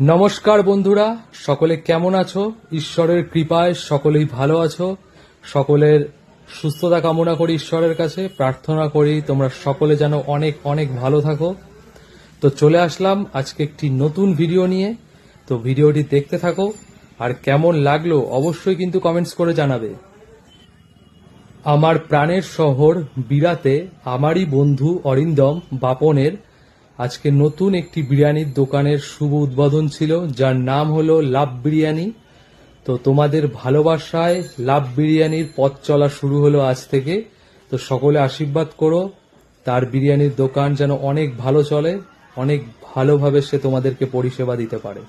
নমস্কার বন্ধুরা, সকলে কেমন আছো? ঈশ্বরের কৃপায় সকলেই ভালো আছো। সকলের সুস্থতা কামনা করি ঈশ্বরের কাছে। প্রার্থনা করি তোমরা সকলে যেন অনেক অনেক ভালো থাকো। তো চলে আসলাম আজকে একটি নতুন ভিডিও নিয়ে। তো ভিডিওটি দেখতে থাকো। আর কেমন লাগল অবশ্যই কিন্তু কমেন্টস করে জানাবে। আমার প্রাণের শহর বিরাতে আমারই বন্ধু অরিন্দম বাপনের আজকে নতুন একটি বিরিয়ানির দোকানের শুভ উদ্বোধন ছিল, যার নাম হলো লাভ বিরিয়ানি। তো তোমাদের ভালোবাসায় লাভ বিরিয়ানির পথ চলা শুরু হলো আজ থেকে। তো সকলে আশীর্বাদ করো, তার বিরিয়ানির দোকান যেন অনেক ভালো চলে, অনেক ভালোভাবে সে তোমাদেরকে পরিষেবা দিতে পারে।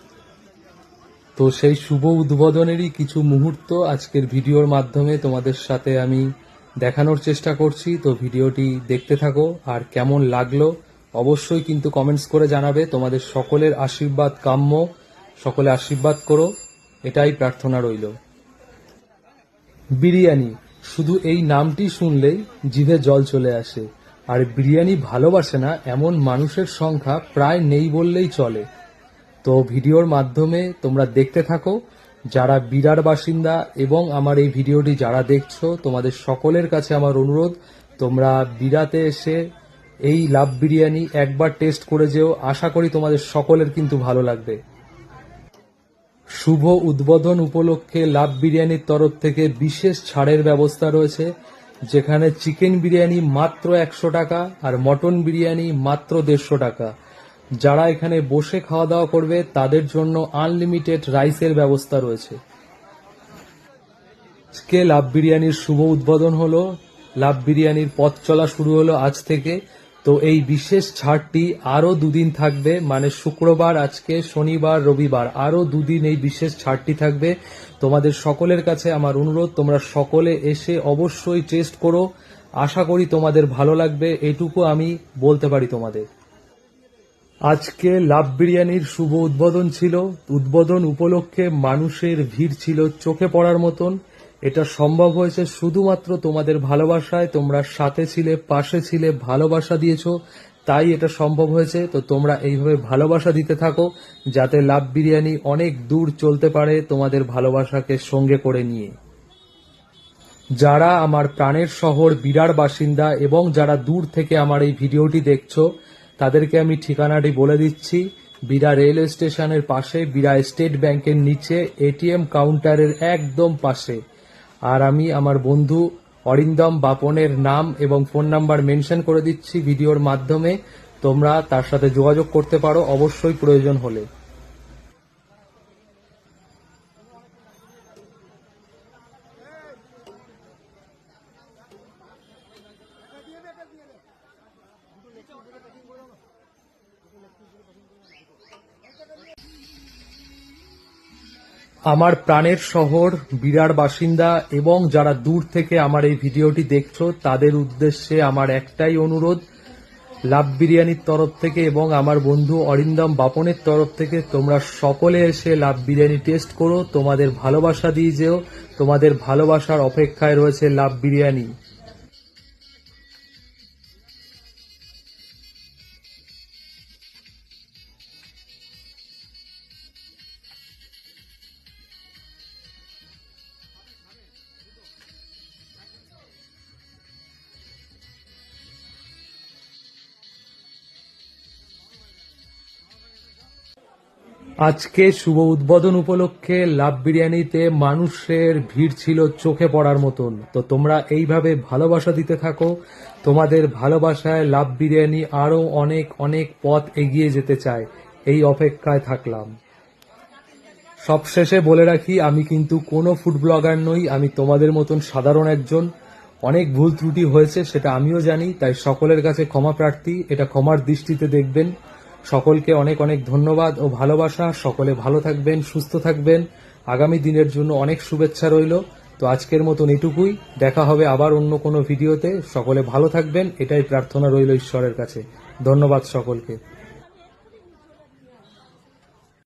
তো সেই শুভ উদ্বোধনেরই কিছু মুহূর্ত আজকের ভিডিওর মাধ্যমে তোমাদের সাথে আমি দেখানোর চেষ্টা করছি। তো ভিডিওটি দেখতে থাকো, আর কেমন লাগল অবশ্যই কিন্তু কমেন্টস করে জানাবে। তোমাদের সকলের আশীর্বাদ কাম্য। সকলে আশীর্বাদ করো। এটাই প্রার্থনা রইল। বিরিয়ানি, শুধু এই নামটি শুনলেই জিভে জল চলে আসে। আর বিরিয়ানি ভালোবাসে না, এমন মানুষের সংখ্যা প্রায় নেই বললেই চলে। তো ভিডিওর মাধ্যমে তোমরা দেখতে থাকো। যারা বিরার বাসিন্দা এবং আমার এই ভিডিওটি যারা দেখছ, তোমাদের সকলের কাছে আমার অনুরোধ, তোমরা বিরাতে এসে এই লাভ বিরিয়ানি একবার টেস্ট করে যেও, আশা করি তোমাদের সকলের কিন্তু ভালো লাগবে। শুভ উদ্বোধন উপলক্ষে লাভ বিরিয়ানির তরফ থেকে বিশেষ ছাড়ের ব্যবস্থা রয়েছে, যেখানে চিকেন বিরিয়ানি মাত্র একশো টাকা আর মটন বিরিয়ানি মাত্র দেড়শো টাকা। যারা এখানে বসে খাওয়া দাওয়া করবে, তাদের জন্য আনলিমিটেড রাইসের ব্যবস্থা রয়েছে। আজকে লাভ বিরিয়ানির শুভ উদ্বোধন হলো। লাভ বিরিয়ানির পথ চলা শুরু হলো আজ থেকে। তো এই বিশেষ ছাড়টি আরও দুদিন থাকবে মানে শুক্রবার আজকে, শনিবার, রবিবার। আরও দুদিন এই বিশেষ ছাড়টি থাকবে। তোমাদের সকলের কাছে আমার অনুরোধ, তোমরা সকলে এসে অবশ্যই টেস্ট করো। আশা করি তোমাদের ভালো লাগবে, এটুকু আমি বলতে পারি তোমাদের। আজকে লাভ বিরিয়ানির শুভ উদ্বোধন ছিল। উদ্বোধন উপলক্ষে মানুষের ভিড় ছিল চোখে পড়ার মতন। এটা সম্ভব হয়েছে শুধুমাত্র তোমাদের ভালোবাসায়, তোমরা সাথে ছিলে, পাশে ছিলে, ভালোবাসা দিয়েছ, তাই এটা সম্ভব হয়েছে। তো তোমরা এইভাবে ভালোবাসা দিতে থাকো, যাতে লাভ বিরিয়ানি অনেক দূর চলতে পারে তোমাদের ভালোবাসাকে সঙ্গে করে নিয়ে। যারা আমার প্রাণের শহর বিরার বাসিন্দা এবং যারা দূর থেকে আমার এই ভিডিওটি দেখছ, তাদেরকে আমি ঠিকানাটি বলে দিচ্ছি। বিরা রেলওয়ে স্টেশনের পাশে, বিরা স্টেট ব্যাংকের নিচে, এটিএম কাউন্টারের একদম পাশে। আর আমি আমার বন্ধু অরিন্দম বাপনের নাম এবং ফোন নাম্বার মেনশন করে দিচ্ছি ভিডিওর মাধ্যমে। তোমরা তার সাথে যোগাযোগ করতে পারো, অবশ্যই প্রয়োজন হলে। আমার প্রাণের শহর, বিরার বাসিন্দা এবং যারা দূর থেকে আমার এই ভিডিওটি দেখছ, তাদের উদ্দেশ্যে আমার একটাই অনুরোধ, লাভ বিরিয়ানির তরফ থেকে এবং আমার বন্ধু অরিন্দম বাপনের তরফ থেকে তোমরা সকলে এসে লাভ বিরিয়ানি টেস্ট করো, তোমাদের ভালোবাসা দিয়ে যেও, তোমাদের ভালোবাসার অপেক্ষায় রয়েছে লাভ বিরিয়ানি। আজকে শুভ উদ্বোধন উপলক্ষে লাভ বিরিয়ানিতে মানুষের ভিড় ছিল চোখে পড়ার মতন। তো তোমরা এইভাবে ভালোবাসা দিতে থাকো। তোমাদের ভালোবাসায় লাভ বিরিয়ানি আরও অনেক অনেক পথ এগিয়ে যেতে চায়। এই অপেক্ষায় থাকলাম। সবশেষে বলে রাখি, আমি কিন্তু কোনো ফুড ব্লগার নই, আমি তোমাদের মতন সাধারণ একজন। অনেক ভুল ত্রুটি হয়েছে, সেটা আমিও জানি, তাই সকলের কাছে ক্ষমা প্রার্থী, এটা ক্ষমার দৃষ্টিতে দেখবেন। সকলকে অনেক অনেক ধন্যবাদ ও ভালোবাসা। সকলে ভালো থাকবেন, সুস্থ থাকবেন। আগামী দিনের জন্য অনেক শুভেচ্ছা রইল। তো আজকের মতন এটুকুই। দেখা হবে আবার অন্য কোনো ভিডিওতে। সকলে ভালো থাকবেন। এটাই প্রার্থনা রইল ঈশ্বরের কাছে। ধন্যবাদ সকলকে।